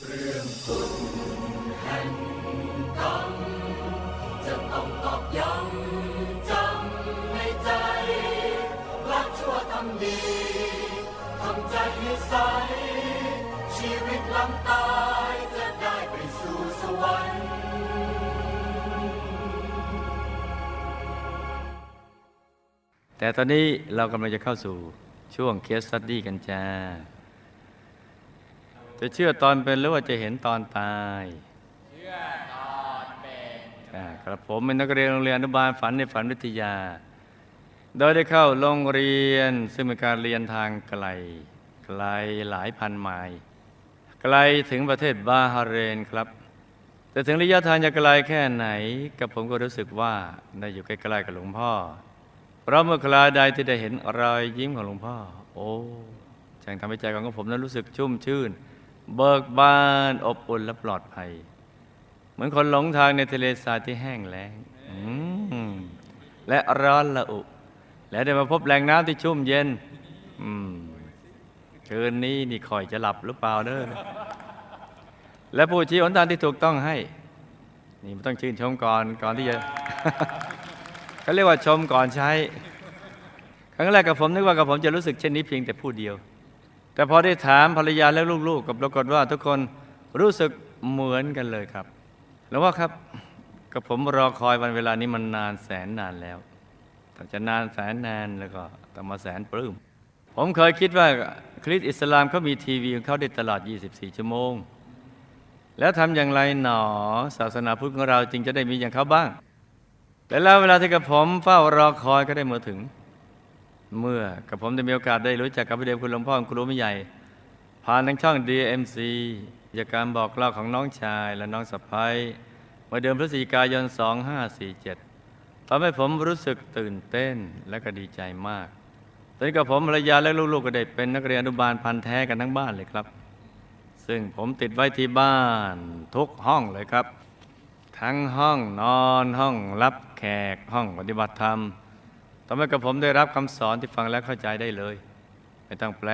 จะต้องตอกย้ำจำในใจรักชั่วทำดีทำใจให้ใส ชีวิตหลังตายจะได้ไปสู่สวรรค์แต่ตอนนี้เรากำลังจะเข้าสู่ช่วงเคสสต u d ี้กันจ้า จะเชื่อตอนเป็นหรือว่าจะเห็นตอนตาย เชื่อตอนเป็นครับผมเป็นนักเรียนโรงเรียนอนุบาลฝันในฝันวิทยา โดยได้เข้าโรงเรียนซึ่งเป็นการเรียนทางไกล ไกลหลายพันไมล์ ไกลถึงประเทศบาฮาเรนครับ แต่ถึงระยะทางจะไกลแค่ไหนกับผมก็รู้สึกว่าได้อยู่ใกล้ๆกับหลวงพ่อ เพราะเมื่อคราใดที่ได้เห็นรอยยิ้มของหลวงพ่อ โอ้ช่างทำให้ใจของผมนั้นรู้สึกชุ่มชื่น เบิกบานอบอุ่นและปลอดภัย เหมือนคนหลงทางในทะเลทรายที่แห้งแล้งและร้อนละอุ และได้มาพบแหล่งน้ำที่ชุ่มเย็นคืนนี้นี่คอยจะหลับหรือเปล่าเด้อและผู้ชี้หนทางที่ถูกต้องให้ นี่มันต้องชื่นชมก่อนก่อนที่จะเขาเรียกว่าชมก่อนใช้ ครั้งแรกกับผมนึกว่ากับผมจะรู้สึกเช่นนี้เพียงแต่ผู้เดียว แต่พอได้ถามภรรยาและลูกๆกับปรากฏว่าทุกคนรู้สึกเหมือนกันเลยครับ แล้วว่าครับกับผมรอคอยวันเวลานี้มันนานแสนนานแล้วถ้าจะนานแสนนานแล้วก็ต้องมาแสนปลื้มผมเคยคิดว่าคริสต์อิสลามเขามีทีวีของเขาได้ตลอด 24 ชั่วโมง แล้วทำอย่างไรหนอศาสนาพุทธของเราจึงจะได้มีอย่างเขาบ้างและแล้วเวลาที่กับผมเฝ้ารอคอยก็ได้มาถึง เมื่อกับผมได้มีโอกาสได้รู้จักกับพระเดชคุณหลวงพ่อครูไม่ใหญ่ ผ่านทางช่อง DMC กิจการบอกเล่าของน้องชายและน้องสะพ้ายเมื่อเดือนพฤศจิกายน 2547ทำให้ผมรู้สึกตื่นเต้นและก็ดีใจมากตอนนี้กับผมภรรยาและลูกๆก็ได้เป็นนักเรียนอนุบาลพันแท้กันทั้งบ้านเลยครับ ซึ่งผมติดไว้ที่บ้านทุกห้องเลยครับ ทั้งห้องนอนห้องรับแขกห้องปฏิบัติธรรม ทำให้กับผมได้รับคำสอนที่ฟังแล้วเข้าใจได้เลย ไม่ต้องแปล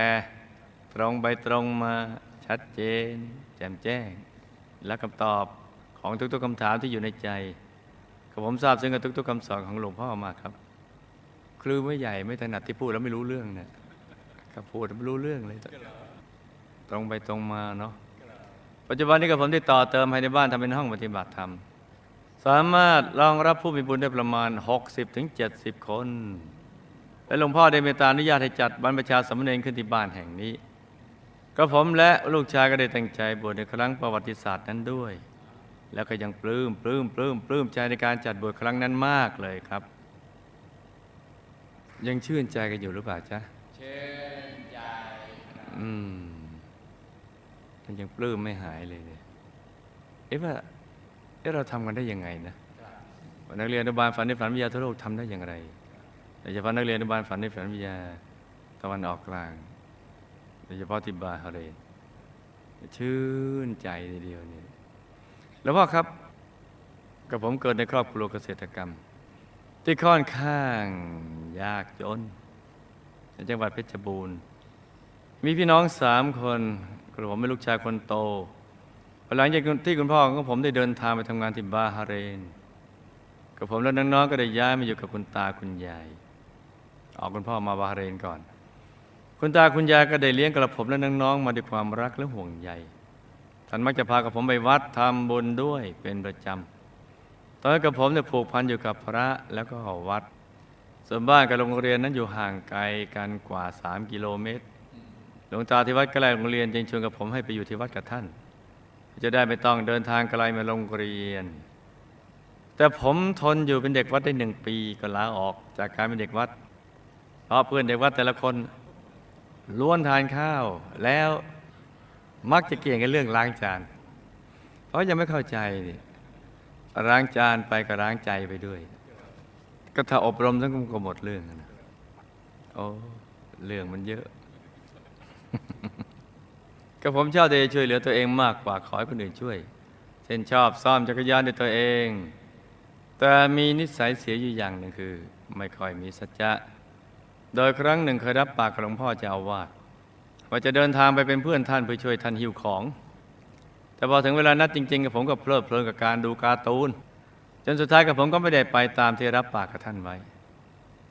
ตรงไปตรงมาชัดเจน แจ่มแจ้ง และคำตอบของทุกๆคำถามที่อยู่ในใจกับผมทราบซึ่งกับทุก ๆคำสอนของหลวงพ่อมากครับครูไม่ใหญ่ไม่ถนัดที่พูดแล้วไม่รู้เรื่องเนี่ยก็พูดไม่รู้เรื่องเลยตรงไปตรงมาเนาะปัจจุบันนี้กับผมได้ต่อเติมภายในบ้านทำเป็นห้องปฏิบัติธรรม สามารถรองรับผู้มีบุญได้ประมาณ 60-70ถึง70คน และหลวงพ่อได้เมตตาอนุญาตให้จัดบรรพชาสามเณรขึ้นที่บ้านแห่งนี้ก็ผมและลูกชายก็ได้ตั้งใจบวชในครั้งประวัติศาสตร์นั้นด้วย แล้วก็ยังปลื้มปลื้มปลื้มปลื้มใจในการจัดบวชครั้งนั้นมากเลยครับ ยังชื่นใจกันอยู่หรือเปล่าจ๊ะอืมมันยังปลื้มไม่หายเลยเนี่ยเอ๊ะว่า เอ๊ะเราทำกันได้ยังไงนะว่านักเรียนอนุบาลฝันในฝันวิทยาทั่วโลกทำได้อย่างไรโดยเฉพาะนักเรียนอนุบาลฝันในฝันวิทยาตะวันออกกลางโดยเฉพาะที่บาฮาเรนชื่นใจทีเดียวเนี่ยแล้วว่าครับกับผมเกิดในครอบครัวเกษตรกรรม ที่ค่อนข้างยากจนในจังหวัดเพชรบูรณ์ มีพี่น้องสามคนกระผมเป็นลูกชายคนโต หลังจากที่คุณพ่อของผมได้เดินทางไปทำงานที่บาฮาเรน กับผมและน้องๆก็ได้ย้ายมาอยู่กับคุณตาคุณยายออกคุณพ่อมาบาฮาเรนก่อน คุณตาคุณยายก็ได้เลี้ยงกระผมและน้องๆมาด้วยความรักและห่วงใยท่านมักจะพากับผมไปวัดทำบุญด้วยเป็นประจำตอนนั้กับผมเนี่ยผูกพันอยู่กับพระแล้วก็วัด ส่วนบ้านกับโรงเรียนนั้นอยู่ห่างไกลกันกว่า 3 กิโลเมตร หลวงตาที่วัดใกล้โรงเรียนจึงชวนกับผมให้ไปอยู่ที่วัดกับท่าน จะได้ไม่ต้องเดินทางไกลมาโรงเรียน แต่ผมทนอยู่เป็นเด็กวัดได้หนึ่งปีก็ลาออกจากการเป็นเด็กวัด เพราะเพื่อนเด็กวัดแต่ละคนล้วนทานข้าว แล้วมักจะเกี่ยงกันเรื่องล้างจาน เพราะยังไม่เข้าใจนี่ล้างจานไปก็ล้างใจไปด้วย ก็ถ้าอบรมทั้งก็หมดเรื่องนะโอ้เรื่องมันเยอะ ก็ผมชอบจะช่วยเหลือตัวเองมากกว่าขอให้คนอื่นช่วย เช่นชอบซ่อมจักรยานด้วยตัวเอง แต่มีนิสัยเสียอยู่อย่างหนึ่งคือ ไม่ค่อยมีสัจจะ โดยครั้งหนึ่งเคยรับปากหลวงพ่อเจ้าอาวาสว่าจะเดินทางไปเป็นเพื่อนท่านเพื่อช่วยท่านหิวของ แต่พอถึงเวลานัดจริงๆกับผมก็เพลิดเพลินกับการดูการ์ตูน จนสุดท้ายกับผมก็ไม่ได้ไปตามที่รับปากกับท่านไว้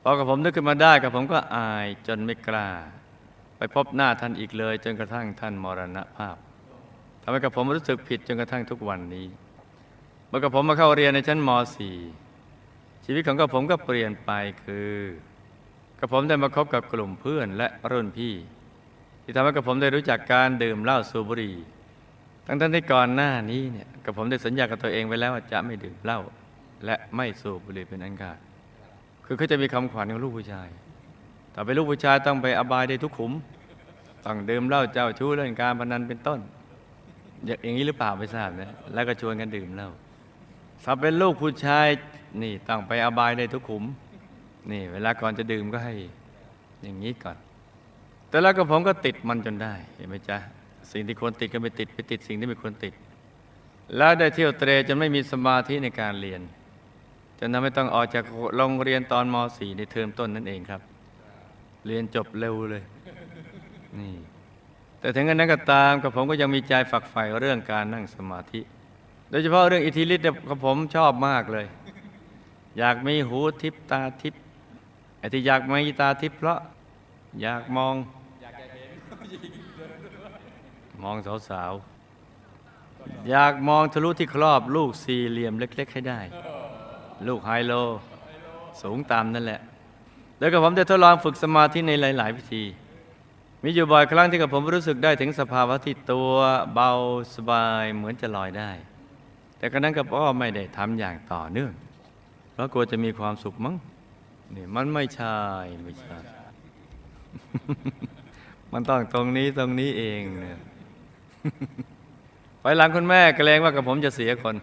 พอกับผมนึกขึ้นมาได้กับผมก็อายจนไม่กล้า ไปพบหน้าท่านอีกเลย จนกระทั่งท่านมรณภาพทำให้กับผมรู้สึกผิดจนกระทั่งทุกวันนี้ เมื่อกับผมมาเข้าเรียนในชั้นม .4 ชีวิตของกับผมก็เปลี่ยนไปคือ กับผมได้มาคบกับกลุ่มเพื่อนและรุ่นพี่ ที่ทำให้กับผมได้รู้จักการดื่มเหล้าสูบบุหรี่ทั้งท่านที่ก่อนหน้านี้เนี่ยกับผมได้สัญญากับตัวเองไว้แล้วว่าจะไม่ดื่มเหล้าและไม่สูบบุหรี่เป็นอันขาดคือเขาจะมีคำขวัญของลูกผู้ชาย ถ้าเป็นลูกผู้ชายต้องไปอบายได้ทุกขุมต้องดื่มเหล้าเจ้าชู้เล่นการพนันเป็นต้น อย่างนี้หรือเปล่าไม่ทราบนะแล้วก็ชวนกันดื่มเหล้าถ้าเป็นลูกผู้ชายนี่ต้องไปอบายได้ทุกขุม นี่ เวลาก่อนจะดื่มก็ให้อย่างนี้ก่อน แต่แล้วก็ผมก็ติดมันจนได้ เห็นไหมจ๊ะสิ่งที่ควรติดก็ไปติดไปติดสิ่งที่ไม่ควรติด แล้วได้เที่ยวเตรจนไม่มีสมาธิในการเรียนจนทำให้ต้องออกจากโรงเรียนตอนม .4 ในเทอมต้นนั่นเองครับ เรียนจบเร็วเลย นี่ แต่ถึงกันนั้นก็ตามกับผมก็ยังมีใจฝักใฝ่เรื่องการนั่งสมาธิ โดยเฉพาะเรื่องอิทธิฤทธิ์เนี่ยกับผมชอบมากเลย อยากมีหูทิพตาทิพไอ้ที่อยากมีตาทิพเพราะ อยากมองมองสาวๆ อยากมองทะลุที่ครอบลูกสี่เหลี่ยมเล็ก ๆ ให้ได้ ลูกไฮโล สูงต่ำนั่นแหละ แล้วก็ผมได้ทดลองฝึกสมาธิในหลาย ๆ วิธี มีอยู่บ่อยครั้งที่กับผมรู้สึกได้ถึงสภาวะที่ตัวเบาสบายเหมือนจะลอยได้ แต่ก็นั้นก็พ่อไม่ได้ทำอย่างต่อเนื่อง เพราะกลัวจะมีความสุขมั้งนี่มันไม่ใช่ไม่ใช่ มันต้องตรงนี้ตรงนี้เองเนี่ยไปหลังคุณแม่เกรงว่ากับผมจะเสียคน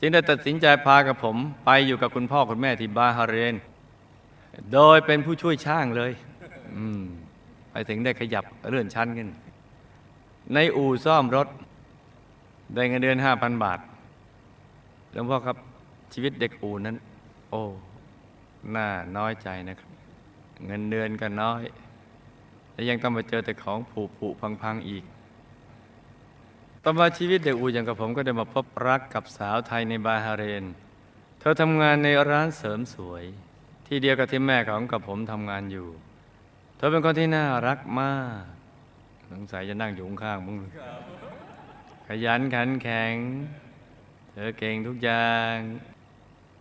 จึงได้ตัดสินใจพากับผม ไปอยู่กับคุณพ่อคุณแม่ที่บาฮาเรน โดยเป็นผู้ช่วยช่างเลยไปถึงได้ขยับเลื่อนชั้นขึ้น ในอู่ซ่อมรถ ได้เงินเดือนห้าพันบาทหลวงพ่อครับชีวิตเด็กอู่นั้น โอ้น่าน้อยใจนะครับ เงินเดือนก็น้อย และยังต้องมาเจอแต่ของผุผุพังพังอีกต่อมาชีวิตเด็กอูอย่างกับผมก็ได้มาพบรักกับสาวไทยในบาฮาเรน เธอทำงานในร้านเสริมสวย ที่เดียวกับที่แม่ของกับผมทำงานอยู่ เธอเป็นคนที่น่ารักมากสงสัยจะนั่งอยู่ข้างมึงขยันขันแข็ง เธอเก่งทุกอย่าง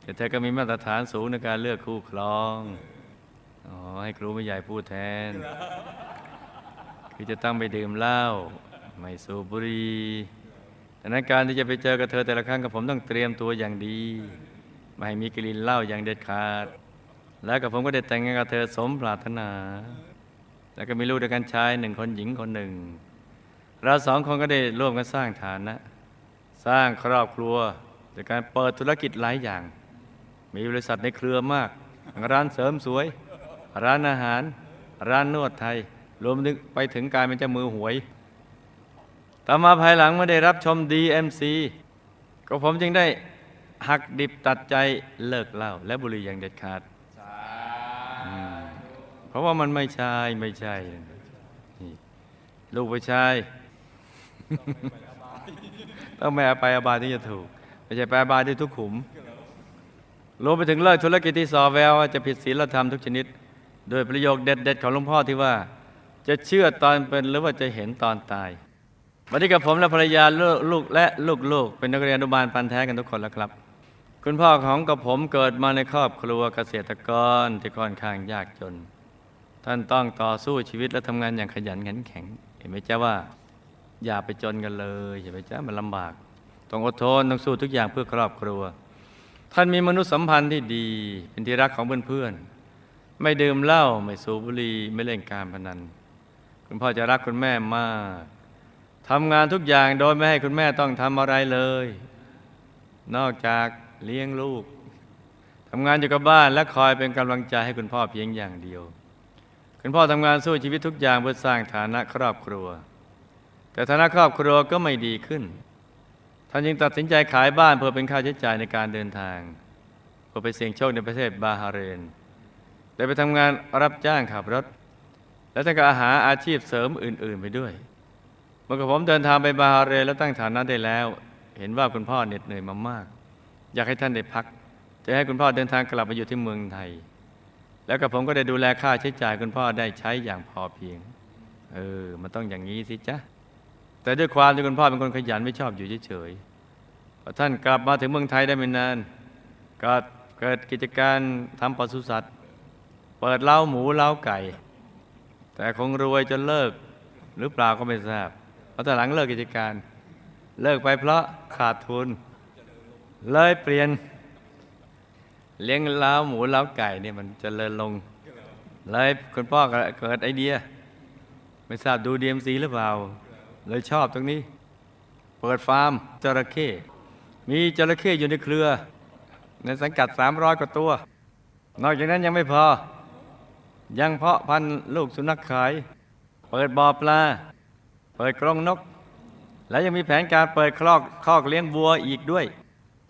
แต่เธอก็มีมาตรฐานสูงในการเลือกคู่ครองอ๋อให้ครูไม่ใหญ่พูดแทน คือจะต้องไปดื่มเหล้าไม่สูบบุหรี่ดังนั้นการที่จะไปเจอกับเธอแต่ละครั้งกับผมต้องเตรียมตัวอย่างดี ไม่ให้มีกลิ่นเหล้าอย่างเด็ดขาด แล้วกับผมก็ได้แต่งงานกับเธอสมปรารถนา แล้วก็มีลูกด้วยกันชายหนึ่งคนหญิงคนหนึ่ง เราสองคนก็ได้ร่วมกันสร้างฐานะ สร้างครอบครัวโดยการเปิดธุรกิจหลายอย่าง มีบริษัทในเครือมาก ร้านเสริมสวย ร้านอาหาร ร้านนวดไทย รวมถึงไปถึงการเป็นเจ้ามือหวย ต่อมาภายหลังเมื่อได้รับชม DMC ก็ผมจึงได้หักดิบตัดใจเลิกเหล้าและบุหรี่อย่างเด็ดขาด เพราะว่ามันไม่ใช่ไม่ใช่นี่ลูกผู้ชายต้องไม่เอาไปอบายที่จะถูก ไม่ใช่ไปอบายที่ทุกขุมรวมไปถึงเลิกธุรกิจที่สอแววว่าจะผิดศีลธรรมทุกชนิด โดยประโยคเด็ดๆของหลวงพ่อที่ว่า จะเชื่อตอนเป็นหรือว่าจะเห็นตอนตายวันนี้กับผมและภรรยาลูกและลูกๆเป็นนักเรียนอนุบาลปันแท้กันทุกคนแล้วครับ คุณพ่อของกับผมเกิดมาในครอบครัวเกษตรกรที่ค่อนข้างยากจน ท่านต้องต่อสู้ชีวิตและทำงานอย่างขยันขันแข็ง เห็นไหมจ๊ะว่า อย่าไปจนกันเลยเห็นไหมจ๊ะมันลำบาก ต้องอดทนต้องสู้ทุกอย่างเพื่อครอบครัว ท่านมีมนุษยสัมพันธ์ที่ดี เป็นที่รักของเพื่อนๆไม่ดื่มเหล้าไม่สูบบุหรี่ไม่เล่นการพนัน คุณพ่อจะรักคุณแม่มากทำงานทุกอย่างโดยไม่ให้คุณแม่ต้องทำอะไรเลย นอกจากเลี้ยงลูกทำงานอยู่กับบ้านและคอยเป็นกำลังใจให้คุณพ่อเพียงอย่างเดียว คุณพ่อทำงานสู้ชีวิตทุกอย่างเพื่อสร้างฐานะครอบครัว แต่ฐานะครอบครัวก็ไม่ดีขึ้น ท่านจึงตัดสินใจขายบ้านเพื่อเป็นค่าใช้จ่ายในการเดินทางเพื่อไปเสี่ยงโชคในประเทศบาฮาเรนได้ไปทำงานรับจ้างขับรถ และท่านก็หาอาชีพเสริมอื่น ๆ ไปด้วยมมื่อผมเดินทางไปบาฮาเรนแล้วตั้งฐานะได้แล้ว เห็นว่าคุณพ่อเหน็ดเหนื่อยมามาก อยากให้ท่านได้พัก จะให้คุณพ่อเดินทางกลับมาอยู่ที่เมืองไทย แล้วกับผมก็ได้ดูแลค่าใช้จ่ายคุณพ่อได้ใช้อย่างพอเพียง เออ มันต้องอย่างนี้สิจ๊ะ แต่ด้วยความที่คุณพ่อเป็นคนขยันไม่ชอบอยู่เฉยๆพอท่านกลับมาถึงเมืองไทยได้ไม่นาน ก็เกิดกิจการทำปศุสัตว์ เปิดเล้าหมูเล้าไก่ แต่คงรวยจนเลิกหรือเปล่าก็ไม่ทราบเพราะแต่หลังเลิกกิจการ เลิกไปเพราะขาดทุน เลยเปลี่ยน เลี้ยงเล้าหมูเล้าไก่เนี่ยมันจเจริญลงเลยคุณพ่อเกิดไอเดีย ไม่ทราบดูดีเอ็มซีหรือเปล่า เลยชอบตรงนี้ เปิดฟาร์มจระเข้มีจระเข้อยู่ในเครือ ในสังกัด 300 กว่าตัว นอกจากนั้นยังไม่พอ ยังเพาะพันธุ์ลูกสุนัขขาย เปิดบ่อปลา เปิดกรงนก และยังมีแผนการเปิดคลอกคอกเลี้ยงวัวอีกด้วย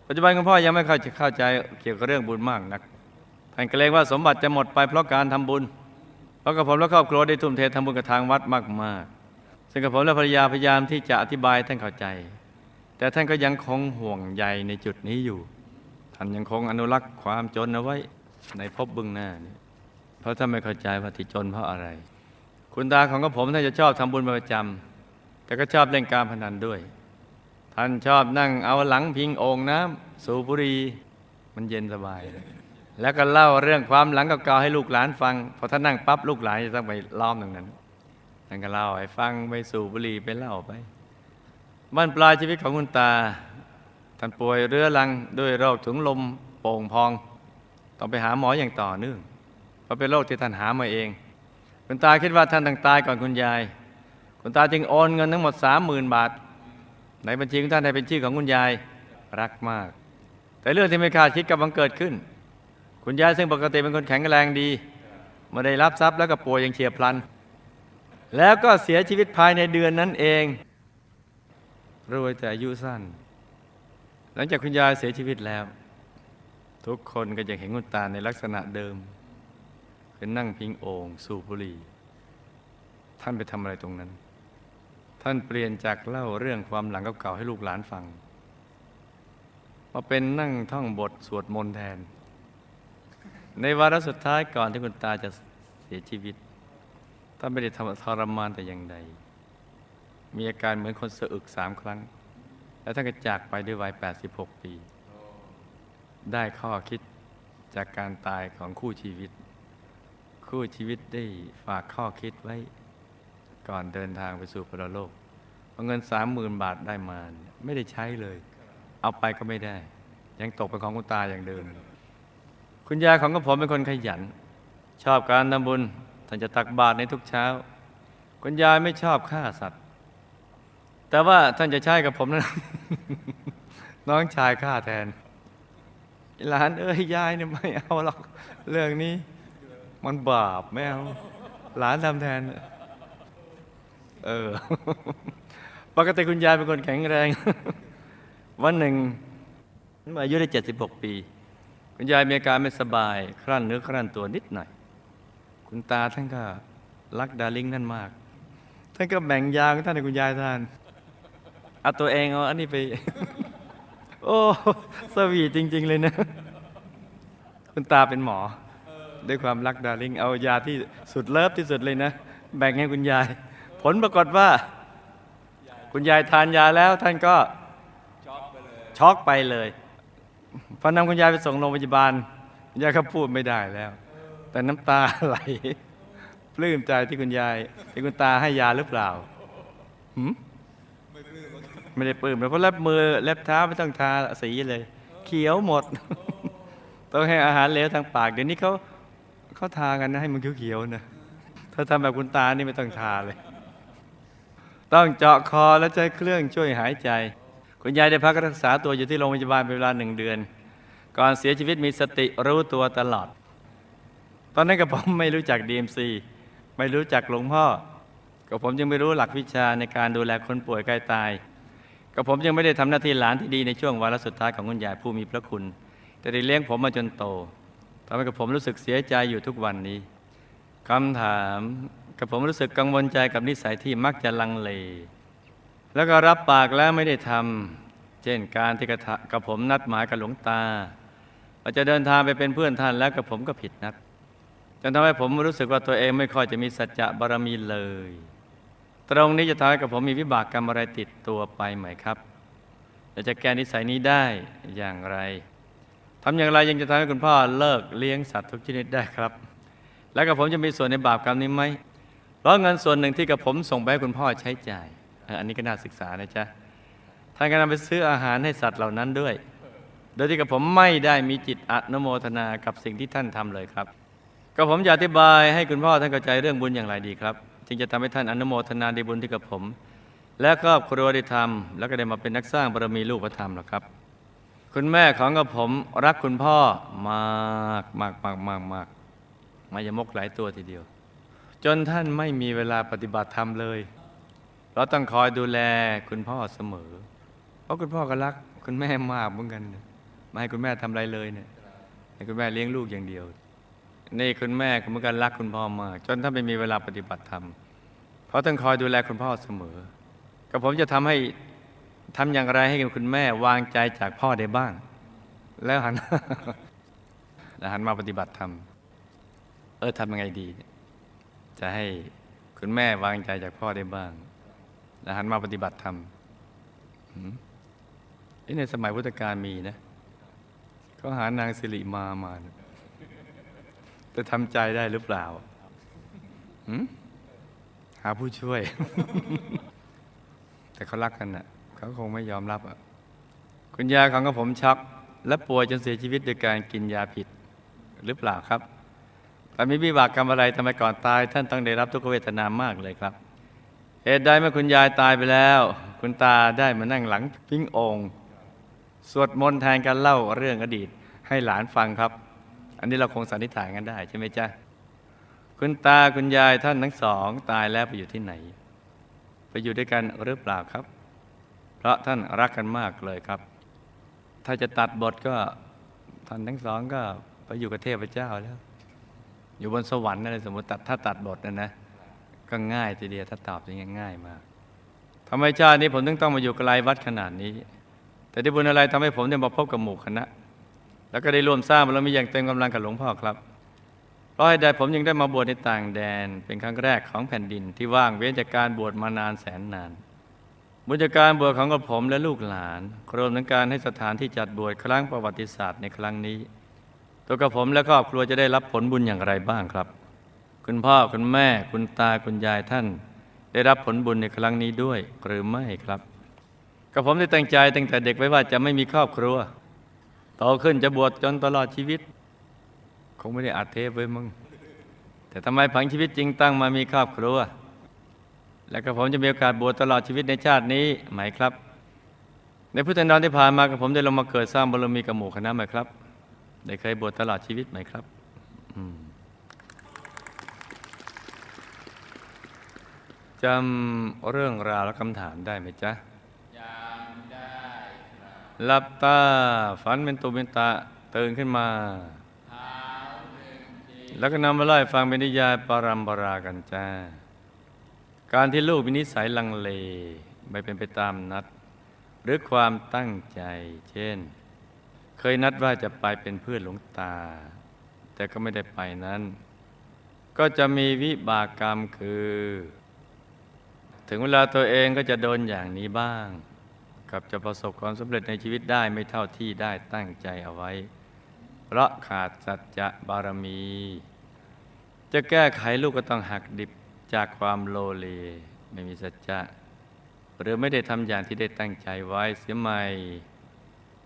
ปัจจุบันคุณพ่อยังไม่เข้าใจเข้าใจเกี่ยวกับเรื่องบุญมากนักท่านเกรงว่าสมบัติจะหมดไปเพราะการทำบุญ เพราะกับผมและครอบครัวได้ทุ่มเททำบุญกับทางวัดมากๆซึ่งกับผมและภรรยาพยายามที่จะอธิบายท่านเข้าใจ แต่ท่านก็ยังคงห่วงใยในจุดนี้อยู่ ท่านยังคงอนุรักษ์ความจนเอาไว้ในภพเบึงหน้านี้เพราะท่านไม่เข้าใจว่าที่จนเพราะอะไร คุณตาของกับผมท่านจะชอบทำบุญเป็นประจำแต่ก็ชอบเล่นการพนันด้วย ท่านชอบนั่งเอาหลังพิงโอ่งน้ำสูบบุหรี่มันเย็นสบาย แล้วก็เล่าเรื่องความหลังเก่าๆให้ลูกหลานฟัง พอท่านนั่งปั๊บลูกหลานจะต้องไปล้อมตรงนั้น ท่านก็เล่าให้ฟังไปสูบบุหรี่ไปเล่าไปบ้านปลายชีวิตของคุณตา ท่านป่วยเรื้อรังด้วยโรคถุงลมโป่งพอง ต้องไปหาหมออย่างต่อเนื่องเพราะเป็นโรคที่ท่านหามาเอง คุณตาคิดว่าท่านต้องตายก่อนคุณยาย คุณตาจึงโอนเงินทั้งหมดสามหมื่นบาท ในบัญชีของท่านให้เป็นชื่อของคุณยายรักมาก แต่เรื่องที่ไม่คาดคิดกับบังเกิดขึ้น คุณยายซึ่งปกติเป็นคนแข็งแรงดีไมาได้รับทรัพย์แล้วก็ป่วยอย่างเฉียบพลัน แล้วก็เสียชีวิตภายในเดือนนั้นเอง รวยแต่อายุสั้น หลังจากคุณยายเสียชีวิตแล้ว ทุกคนก็จะเห็นคุณตาในลักษณะเดิมคือนั่งพิงโอ่งสูบบุหรี่ ท่านไปทำอะไรตรงนั้น ท่านเปลี่ยนจากเล่าเรื่องความหลังเก่าๆให้ลูกหลานฟัง มาเป็นนั่งท่องบทสวดมนต์แทน ในวาระสุดท้ายก่อนที่คุณตาจะเสียชีวิต ท่านไม่ได้ทำทรมานแต่อย่างใด มีอาการเหมือนคนสะอึกสามครั้ง แล้วท่านก็จากไปด้วยวัย 86 ปี ได้ข้อคิดจากการตายของคู่ชีวิต คู่ชีวิตได้ฝากข้อคิดไว้ ก่อนเดินทางไปสู่พรโลกเอาเงินสามหมื่นบาทได้มาไม่ได้ใช้เลย เอาไปก็ไม่ได้ ยังตกเป็นของคุณตาอย่างเดิม คุณยายของกระผมเป็นคนขยัน ชอบการทำบุญท่านจะตักบาตรในทุกเช้า คุณยายไม่ชอบฆ่าสัตว์ แต่ว่าท่านจะใช้กับผมนะน้องชายฆ่าแทนหลานเอ้ยยายเนี่ยไม่เอาหรอกเรื่องนี้ มันบาปไม่เอาหลานทำแทน เออ ปกติคุณยายเป็นคนแข็งแรง วันหนึ่งเมื่ออายุได้ 76 ปี คุณยายมีอาการไม่สบาย ครั่นเนื้อครั่นตัวนิดหน่อย คุณตาท่านก็รักดาริ่งนั่นมาก ท่านก็แบ่งยาของท่านให้คุณยายท่าน เอาตัวเองเอาอันนี้ไป โอ้สวีทจริง ๆ เลยนะ คุณตาเป็นหมอ ด้วยความรักดาริ่งเอายาที่สุดเลิฟที่สุดเลยนะ แบ่งให้คุณยาย ผลปรากฏว่า คุณยายทานยาแล้วท่านก็ช็อกไปเลยพอนำคุณยายไปส่งโรงพยาบาลคุณยายก็พูดไม่ได้แล้ว แต่น้ำตาไหลปลื้มใจที่คุณยายที่คุณตาให้ยาหรือเปล่าหืมไม่ได้ปลื้มเลยเพราะเล็บมือเล็บเท้าไม่ต้องทาสีเลย เขียวหมด ต้องให้อาหารเหลวทางปาก เดี๋ยวนี้เขาเขาทากันนะให้มันเขียวๆนะถ้าทำแบบคุณตานี่ไม่ต้องทาเลย ต้องเจาะคอและใช้เครื่องช่วยหายใจ คุณยายได้พักรักษาตัวอยู่ที่โรงพยาบาลเป็นเวลาหนึ่งเดือน ก่อนเสียชีวิตมีสติรู้ตัวตลอด ตอนนั้นกับผมไม่รู้จัก DMC ไม่รู้จักหลวงพ่อกับผมยังไม่รู้หลักวิชาในการดูแลคนป่วยใกล้ตายกับผมยังไม่ได้ทำหน้าที่หลานที่ดีในช่วงวาระสุดท้ายของคุณยายผู้มีพระคุณ แต่ได้เลี้ยงผมมาจนโตทำให้กับผมรู้สึกเสียใจอยู่ทุกวันนี้คำถาม กับผมรู้สึกกังวลใจกับนิสัยที่มักจะลังเล แล้วก็รับปากแล้วไม่ได้ทำเช่นการที่กระกับผมนัดหมายกับหลวงตาว่าจะเดินทางไปเป็นเพื่อนท่านแล้วกับผมก็ผิดนัดจนทำให้ผมรู้สึกว่าตัวเองไม่ค่อยจะมีสัจจะบารมีเลย ตรงนี้จะทำให้กับผมมีวิบากกรรมอะไรติดตัวไปไหมครับเราจะแก้นิสัยนี้ได้อย่างไรทำอย่างไรยังจะทำให้คุณพ่อเลิกเลี้ยงสัตว์ทุกชนิดได้ครับ แล้วกับผมจะมีส่วนในบาปกรรมนี้ไหม เพราะเงินส่วนหนึ่งที่กับผมส่งไปให้คุณพ่อใช้จ่ายอันนี้ก็น่าศึกษานะจ๊ะท่านก็นำไปซื้ออาหารให้สัตว์เหล่านั้นด้วย โดยที่กับผมไม่ได้มีจิตอนุโมทนากับสิ่งที่ท่านทำเลยครับ ก็ผมจะอธิบายให้คุณพ่อท่านเข้าใจเรื่องบุญอย่างไรดีครับจึงจะทำให้ท่านอนุโมทนาในบุญที่กับผม และครอบครัวได้ทำแล้วก็ได้มาเป็นนักสร้างบารมีลูกพระธรรมหรอกครับ คุณแม่ของกับผมรักคุณพ่อมากมากมากมากมากมายมกหลายตัวทีเดียว จนท่านไม่มีเวลาปฏิบัติธรรมเลย เราต้องคอยดูแลคุณพ่อเสมอ เพราะคุณพ่อก็รักคุณแม่มากเหมือนกันไม่ให้คุณแม่ทำอะไรเลยเนี่ยให้คุณแม่เลี้ยงลูกอย่างเดียว นี่คุณแม่ก็เหมือนกันรักคุณพ่อมาก จนท่านไม่มีเวลาปฏิบัติธรรม เพราะต้องคอยดูแลคุณพ่อเสมอ ก็ผมจะทำให้ทำอย่างไรให้คุณแม่วางใจจากพ่อได้บ้าง แล้วหันแล้วหันมาปฏิบัติธรรม เออทำยังไงดีเนี่ย จะให้คุณแม่วางใจจากพ่อได้บ้าง แล้วหันมาปฏิบัติธรรมในสมัยพุทธกาลมีนะเขาหานางสิริมามาจะทำใจได้หรือเปล่าหาผู้ช่วย แต่เขารักกันน่ะ เขาคงไม่ยอมรับอะ คุณยาของกับผมช็อกและป่วยจนเสียชีวิตโดยการกินยาผิดหรือเปล่าครับ แต่มีวิบากกรรมอะไรทำไมก่อนตาย ท่านต้องได้รับทุกขเวทนามากเลยครับเหตุใดเมื่อคุณยายตายไปแล้ว คุณตาได้มานั่งหลังพิงองค์สวดมนต์แทนการเล่าเรื่องอดีตให้หลานฟังครับ อันนี้เราคงสันนิษฐานกันได้ใช่ไหมจ๊ะคุณตาคุณยายท่านทั้งสอง ตายแล้วไปอยู่ที่ไหน ไปอยู่ด้วยกันหรือเปล่าครับ เพราะท่านรักกันมากเลยครับ ถ้าจะตัดบทก็ท่านทั้งสองก็ไปอยู่กับเทพเจ้าแล้ว อยู่บนสวรรค์อะไรสมมติตัดถ้าตัดบทนะนะ ก็ง่ายทีเดียวถ้าตอบอย่างง่ายมากทำไมชาตินี้ผมถึงต้องมาอยู่ไกลวัดขนาดนี้ แต่ได้บุญอะไรทำให้ผมได้มาพบกับหมู่คณะ แล้วก็ได้ร่วมสร้างบารมีอย่างเต็มกำลังกับหลวงพ่อครับเพราะเหตุใดผมยังได้มาบวชในต่างแดน เป็นครั้งแรกของแผ่นดินที่ว่างเว้นจากการบวชมานานแสนนานบุญจากการบวชของกระผมและลูกหลานรวมทั้งการให้สถานที่จัดบวชครั้งประวัติศาสตร์ในครั้งนี้ ตัวกระผมและครอบครัวจะได้รับผลบุญอย่างไรบ้างครับ คุณพ่อคุณแม่คุณตาคุณยายท่าน ได้รับผลบุญในครั้งนี้ด้วยหรือไม่ครับกระผมได้ตั้งใจตั้งแต่เด็กไว้ว่าจะไม่มีครอบครัวโตขึ้นจะบวชจนตลอดชีวิต คงไม่ได้อัดเทปไว้มึง แต่ทำไมผังชีวิตจริงตั้งมามีครอบครัว และกระผมจะมีโอกาสบวชตลอดชีวิตในชาตินี้ไหมครับ ในพุทธนดรที่ผ่านมากระผมได้ลงมาเกิดสร้างบารมีกับหมู่คณะไหมครับ ได้เคยบวชตลอดชีวิตไหมครับอืมจำเรื่องราวและคำถามได้ไหมจ๊ะจำได้หลับตาฝันเป็นตุเป็นตาตื่นขึ้นมา แล้วก็นำมาไล่ฟังเป็นนิยายปารัมปรากันจ้า การที่ลูกมีนิสัยลังเล ไม่เป็นไปตามนัด หรือความตั้งใจ เช่น เคยนัดว่าจะไปเป็นเพื่อนหลวงตา แต่ก็ไม่ได้ไปนั้น ก็จะมีวิบากกรรมคือ ถึงเวลาตัวเองก็จะโดนอย่างนี้บ้าง กับจะประสบความสำเร็จในชีวิตได้ไม่เท่าที่ได้ตั้งใจเอาไว้ เพราะขาดสัจจะบารมี จะแก้ไขลูกก็ต้องหักดิบจากความโลเลไม่มีสัจจะหรือไม่ได้ทำอย่างที่ได้ตั้งใจไว้เสียใหม่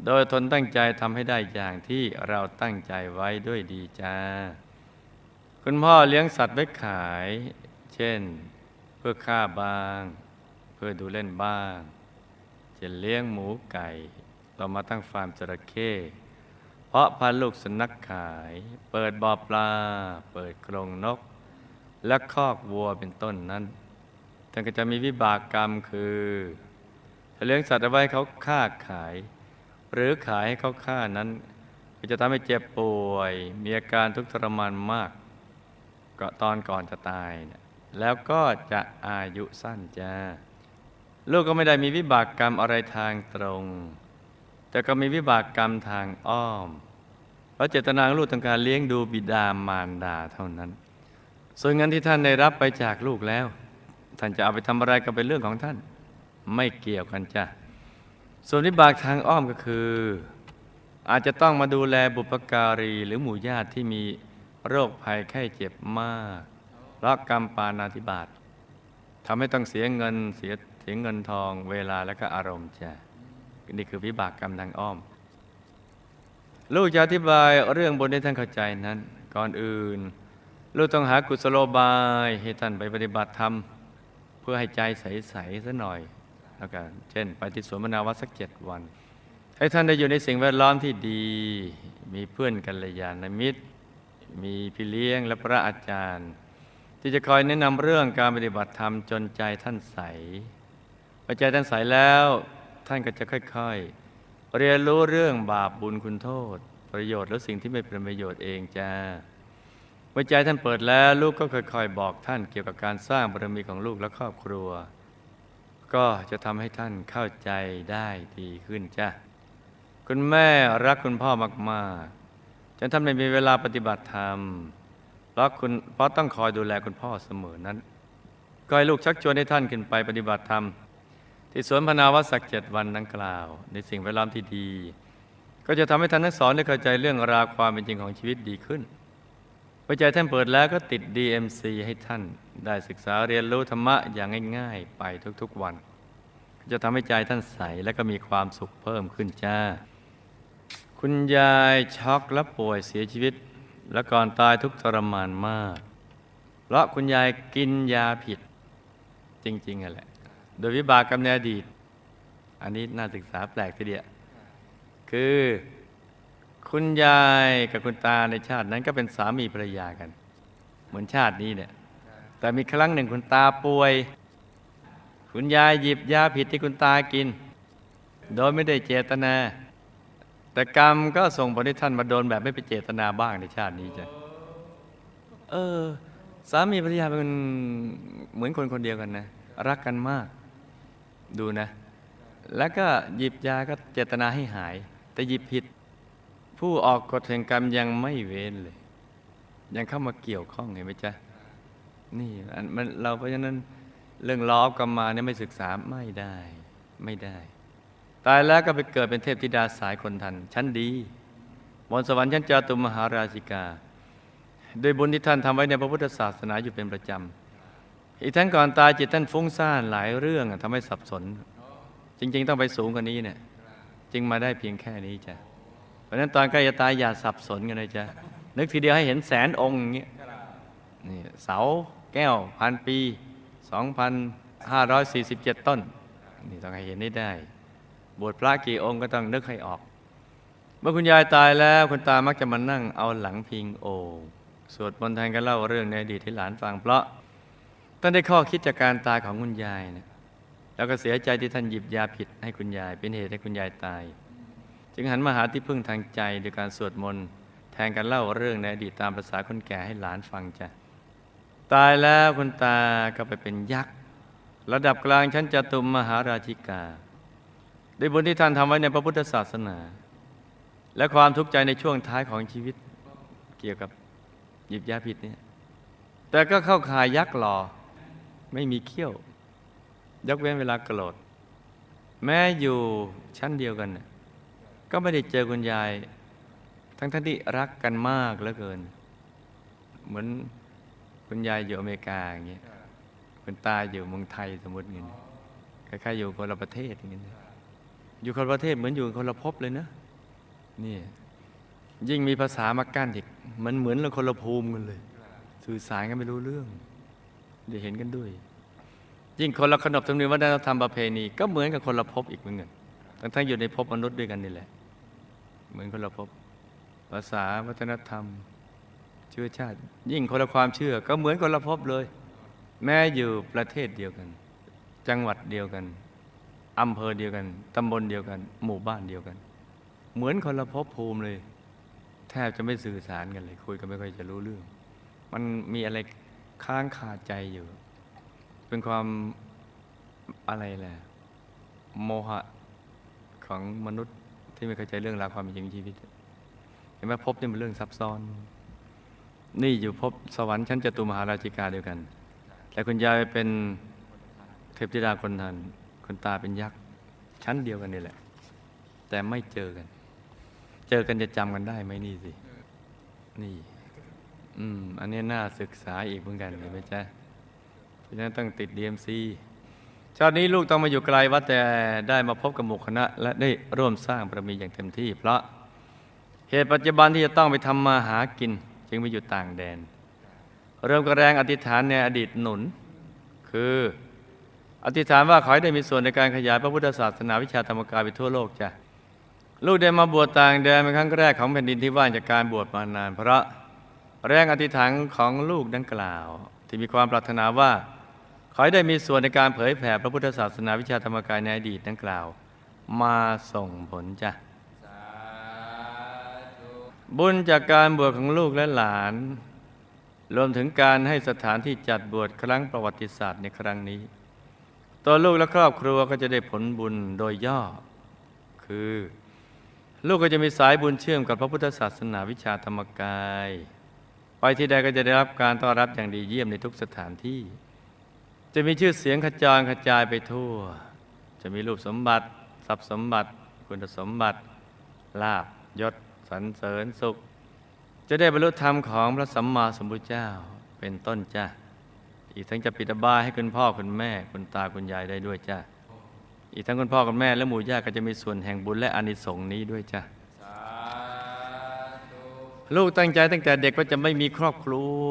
โดยทนตั้งใจทำให้ได้อย่างที่เราตั้งใจไว้ด้วยดีจ้า คุณพ่อเลี้ยงสัตว์ไว้ขาย เช่น เพื่อฆ่าบ้าง เพื่อดูเล่นบ้าง จะเลี้ยงหมูไก่ เรามาตั้งฟาร์มจระเข้เพราะพันลูกสุนัขขาย เปิดบ่อปลา เปิดกรงนก และคอกวัวเป็นต้นนั้นท่านก็จะมีวิบากกรรมคือถ้าเลี้ยงสัตว์เอาไว้เขาฆ่าขาย หรือขายให้เขาฆ่านั้น ก็จะทำให้เจ็บป่วย มีอาการทุกข์ทรมานมาก ก็ตอนก่อนจะตายเนี่ยแล้วก็จะอายุสั้นจ้าลูกก็ไม่ได้มีวิบากกรรมอะไรทางตรง แต่ก็มีวิบากกรรมทางอ้อมเพราะเจตนาลูกต้องการเลี้ยงดูบิดามารดาเท่านั้น ส่วนเงินที่ท่านได้รับไปจากลูกแล้ว ท่านจะเอาไปทำอะไรก็เป็นเรื่องของท่าน ไม่เกี่ยวกันจ้ะ ส่วนวิบากทางอ้อมก็คือ อาจจะต้องมาดูแลบุปการีหรือหมู่ญาติที่มีโรคภัยไข้เจ็บมากเพราะกรรมปานาธิบาตทำให้ต้องเสียเงินเสียเสียเงินทองเวลาและก็อารมณ์จ้ะนี่คือวิบากกรรมทางอ้อม ลูกจะอธิบายเรื่องบนให้ท่านเข้าใจนั้น ก่อนอื่น ลูกต้องหากุศโลบายให้ท่านไปปฏิบัติธรรม เพื่อให้ใจใสๆซะหน่อย แล้วก็เช่น ไปที่สวนมนาวัดสักเจ็ดวัน ให้ท่านได้อยู่ในสิ่งแวดล้อมที่ดี มีเพื่อนกัลยาณมิตร มีพี่เลี้ยงและพระอาจารย์ ที่จะคอยแนะนำเรื่องการปฏิบัติธรรมจนใจท่านใสพอใจท่านใสแล้วท่านก็จะค่อยๆ เรียนรู้เรื่องบาปบุญคุณโทษ ประโยชน์และสิ่งที่ไม่เป็นประโยชน์เองจ้าเมื่อใจท่านเปิดแล้วลูกก็ค่อยๆ บอกท่านเกี่ยวกับการสร้างบารมีของลูกและครอบครัว ก็จะทำให้ท่านเข้าใจได้ดีขึ้นจ้ะ คุณแม่รักคุณพ่อมากๆจนท่านไม่มีเวลาปฏิบัติธรรมเพราะคุณเพราะต้องคอยดูแลคุณพ่อเสมอนั้นก็ให้ลูกชักชวนให้ท่านขึ้นไปปฏิบัติธรรม ที่สวนพนาวัสักเจ็ดวันดังกล่าว ในสิ่งแวดล้อมที่ดี ก็จะทำให้ท่านทั้งสองได้เข้าใจเรื่องราวความเป็นจริงของชีวิตดีขึ้น พอใจท่านเปิดแล้วก็ติด DMC ให้ท่านได้ศึกษาเรียนรู้ธรรมะอย่างง่ายๆ ไปทุกๆวัน จะทำให้ใจท่านใสและก็มีความสุขเพิ่มขึ้นจ้า คุณยายช็อกและป่วยเสียชีวิต และก่อนตายทุกทรมานมาก เพราะคุณยายกินยาผิด จริงๆอะแหละ โดยวิบากกรรมในอดีต อันนี้น่าศึกษาแปลกทีเดียวคือ คุณยายกับคุณตาในชาตินั้นก็เป็นสามีภรรยากัน เหมือนชาตินี้เนี่ย แต่มีครั้งหนึ่งคุณตาป่วย คุณยายหยิบยาผิดที่คุณตากิน โดยไม่ได้เจตนา แต่กรรมก็ส่งผลให้ท่านมาโดนแบบไม่ไปเจตนาบ้างในชาตินี้จ้ะเออ สามีภรรยาเป็นเหมือนคนคนเดียวกันนะ รักกันมาก ดูนะ แล้วก็หยิบยาก็เจตนาให้หาย แต่หยิบผิด ผู้ออกกฎแห่งกรรมยังไม่เว้นเลย ยังเข้ามาเกี่ยวข้องเห็นไหมจ๊ะ นี่อันมันเราเพราะฉะนั้นเรื่องล้อกรรมมาเนี่ยไม่ศึกษาไม่ได้ไม่ได้ ตายแล้วก็ไปเกิดเป็นเทพธิดาสายคนทัน ชั้นดีบนสวรรค์ชั้นจาตุมหาราชิกา โดยบุญที่ท่านทำไว้ในพระพุทธศาสนาอยู่เป็นประจำ อีกทั้งก่อนตายจิตท่านฟุ้งซ่านหลายเรื่องทำให้สับสน จริง ๆ ต้องไปสูงกว่านี้เนี่ย จึงมาได้เพียงแค่นี้จ้ะ เพราะนั้นตอนใกล้จะตายอย่าสับสนกันเลยจ้ะนึกทีเดียวให้เห็นแสนองค์อย่างเงี้ยนี่เสาแก้วพันปี 2,547 ต้น นี่ต้องให้เห็นได้ได้บวชพระกี่องค์ก็ต้องนึกให้ออก เมื่อคุณยายตายแล้วคุณตามักจะมานั่งเอาหลังพิงโองสวดมนต์แทนกันเล่าเรื่องในอดีตให้หลานฟังเพราะท่านได้ข้อคิดจากการตายของคุณยายนะแล้วก็เสียใจที่ท่านหยิบยาผิดให้คุณยายเป็นเหตุให้คุณยายตาย จึงหันมาหาที่พึ่งทางใจโดยการสวดมนต์แทนกันเล่าเรื่องในอดีตตามภาษาคนแก่ให้หลานฟังจ้ะตายแล้วคุณตาก็ไปเป็นยักษ์ ระดับกลางชั้นจตุมมหาราชิกาด้วยบุญที่ท่านทำไว้ในพระพุทธศาสนา และความทุกข์ใจในช่วงท้ายของชีวิตเกี่ยวกับหยิบยาผิดเนี่ยแต่ก็เข้าข่ายยักษ์หล่อไม่มีเขี้ยว ยกเว้นเวลาโกรธแม้อยู่ชั้นเดียวกันน่ะ ก็ไม่ได้เจอคุณยาย ทั้งท่านที่รักกันมากเหลือเกิน เหมือนคุณยายอยู่อเมริกาอย่างเงี้ยคุณตาอยู่เมืองไทยสมมติเงี้ยคล้ายๆอยู่คนละประเทศอย่างเงี้ยอยู่คนละประเทศเหมือนอยู่คนละภพเลยนะนี่ยิ่งมีภาษามากั้นอีกมันเหมือนเราคนละภูมิกันเลย สื่อสารกันไม่รู้เรื่องได้เห็นกันด้วย ยิ่งคนละขนบธรรมเนียมวัฒนธรรมประเพณี ก็เหมือนกับคนละภพอีกเหมือนกันทั้งทั้งๆอยู่ในภพมนุษย์ด้วยกันนี่แหละ เหมือนคนละภพภาษาวัฒนธรรม เชื้อชาติ ยิ่งคนละความเชื่อ ก็เหมือนคนละภพเลย แม้อยู่ประเทศเดียวกัน จังหวัดเดียวกันอำเภอเดียวกัน ตำบลเดียวกัน หมู่บ้านเดียวกัน เหมือนคนละภพภูมิเลย แทบจะไม่สื่อสารกันเลย คุยกันไม่ค่อยจะรู้เรื่อง มันมีอะไรค้างคาใจอยู่ เป็นความอะไรแหละ โมหะของมนุษย์ ที่ไม่เข้าใจเรื่องราวความเป็นจริงชีวิต เห็นไหมภพนี่มันเรื่องซับซ้อน นี่อยู่ภพสวรรค์ชั้นจตุมหาราชิกาเดียวกัน แต่คุณยายเป็นเทพธิดาคนทันคุณตาเป็นยักษ์ชั้นเดียวกันนี่แหละ แต่ไม่เจอกัน เจอกันจะจำกันได้ไหมนี่สิ นี่ อืม อันนี้น่าศึกษาอีกเหมือนกันเห็นไหมจ๊ะเพราะฉะนั้นต้องติด DMC ชาตินี้ลูกต้องมาอยู่ไกลวัดแต่ได้มาพบกับหมู่คณะ และได้ร่วมสร้างบารมีอย่างเต็มที่ เพราะเหตุปัจจุบันที่จะต้องไปทำมาหากิน จึงไปอยู่ต่างแดน เริ่มกระแรงอธิษฐานในอดีตหนุน คืออธิษฐานว่าขอให้ได้มีส่วนในการขยายพระพุทธศาสนาวิชาธรรมกายไปทั่วโลกจ้ะลูกได้มาบวชต่างแดนเป็นครั้งแรกของแผ่นดินที่ว่างจากการบวชมานาน เพราะแรงอธิษฐานของลูกดังกล่าว ที่มีความปรารถนาว่า ขอให้ได้มีส่วนในการเผยแผ่พระพุทธศาสนาวิชาธรรมกายในอดีตดังกล่าว มาส่งผลจ้ะบุญจากการบวชของลูกและหลาน รวมถึงการให้สถานที่จัดบวชครั้งประวัติศาสตร์ในครั้งนี้ ตัวลูกและครอบครัวก็จะได้ผลบุญโดยย่อ คือ ลูกก็จะมีสายบุญเชื่อมกับพระพุทธศาสนาวิชาธรรมกาย ไปที่ใดก็จะได้รับการต้อนรับอย่างดีเยี่ยมในทุกสถานที่ จะมีชื่อเสียงขจรกระจายไปทั่ว จะมีรูปสมบัติ ทรัพย์สมบัติ คุณสมบัติ ลาบยศสรรเสริญสุข จะได้บรรลุธรรมของพระสัมมาสัมพุทธเจ้าเป็นต้นจ้าอีกทั้งจะปิดบายให้คุณพ่อคุณแม่ คุณตาคุณยายได้ด้วยจ้าอีกทั้งคุณพ่อคุณแม่และหมู่ญาติก็จะมีส่วนแห่งบุญและอานิสงส์นี้ด้วยจ้าลูกตั้งใจตั้งแต่เด็กว่าจะไม่มีครอบครัว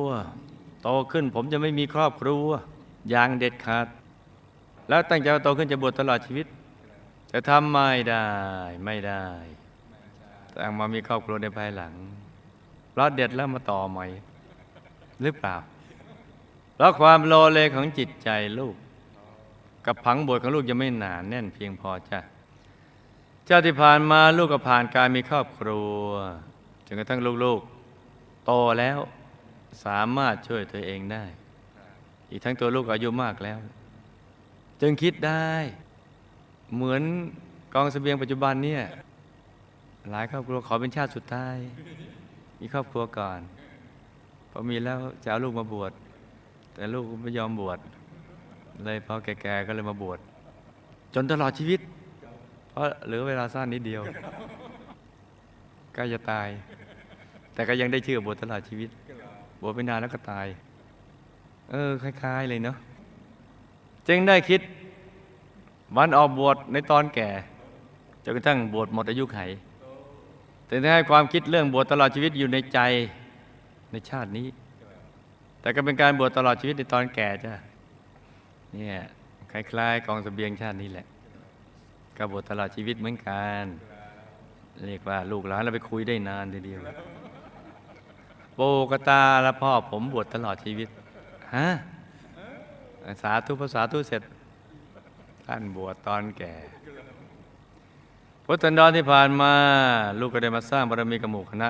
โตขึ้นผมจะไม่มีครอบครัว อย่างเด็ดขาด แล้วตั้งใจว่าโตขึ้นจะบวชตลอดชีวิต แต่ทำไม่ได้ไม่ได้แต่มามีครอบครัวในภายหลังราะเด็ดแล้วมาต่อใหม่หรือเปล่าเพราะความโลเลของจิตใจลูก กับผังบวชของลูกยังไม่หนาแน่นเพียงพอจ้ะเจ้าที่ผ่านมาลูกก็ผ่านการมีครอบครัวจนกระทั่งลูกๆ โตแล้วสามารถช่วยตัวเองได้ อีกทั้งตัวลูกอายุมากแล้ว จึงคิดได้ เหมือนกองเสบียงปัจจุบันเนี่ยหลายครอบครัวขอเป็นชาติสุดท้าย มีครอบครัวก่อนพอมีแล้วจะเอาลูกมาบวชแต่ลูกไม่ยอมบวชเลยพอแก่ๆก็เลยมาบวชจนตลอดชีวิต เพราะเหลือเวลาสั้นนิดเดียวใกล้จะตาย แต่ก็ยังได้ชื่อบวชตลอดชีวิต บวชไปนานแล้วก็ตาย เออ คล้าย ๆ เลยเนาะจึงได้คิด วันออกบวชในตอนแก่จนกระทั่งบวชหมดอายุไข แต่ได้ให้ความคิดเรื่องบวชตลอดชีวิตอยู่ในใจในชาตินี้ แต่ก็เป็นการบวชตลอดชีวิตในตอนแก่จ้ะเนี่ยคล้าย ๆ กองเสบียงชาตินี้แหละก็บวชตลอดชีวิตเหมือนกันเรียกว่าลูกหลานเราไปคุยได้นานทีเดียวโบกตาและพ่อผมบวชตลอดชีวิต ฮะสาธุภาษาธุเสร็จ ท่านบวชตอนแก่พุทธันดรที่ผ่านมา ลูกก็ได้มาสร้างบารมีกับหมู่คณะ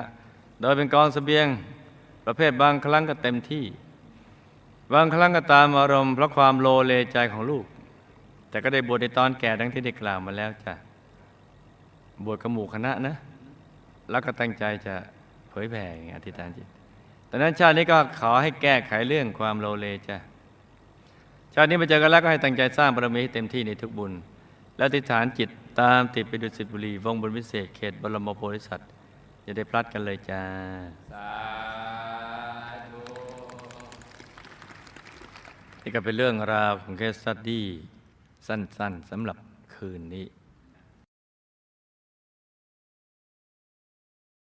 โดยเป็นกองเสบียงประเภทบางครั้งก็เต็มที่ บางครั้งก็ตามอารมณ์เพราะความโลเลใจของลูก แต่ก็ได้บวชในตอนแก่ดังที่ได้กล่าวมาแล้วจ้ะบวชกับหมู่คณะนะ แล้วก็ตั้งใจจะเผยแผ่อย่างอธิษฐานจิต แต่นั้นชาตินี้ก็ขอให้แก้ไขเรื่องความโลเลจ้ะ ชาตินี้มาเจอกันแล้วก็ให้ตั้งใจสร้างบารมีให้เต็มที่ในทุกบุญ และอธิษฐานจิตตามติดไปดุสิตบุรีวงบนวิเศษเขตบรมโพธิสัตว์จะได้พลัดกันเลยจ้านี่ก็เป็นเรื่องราวของเคสสตดี้สั้นๆสำหรับคืนนี้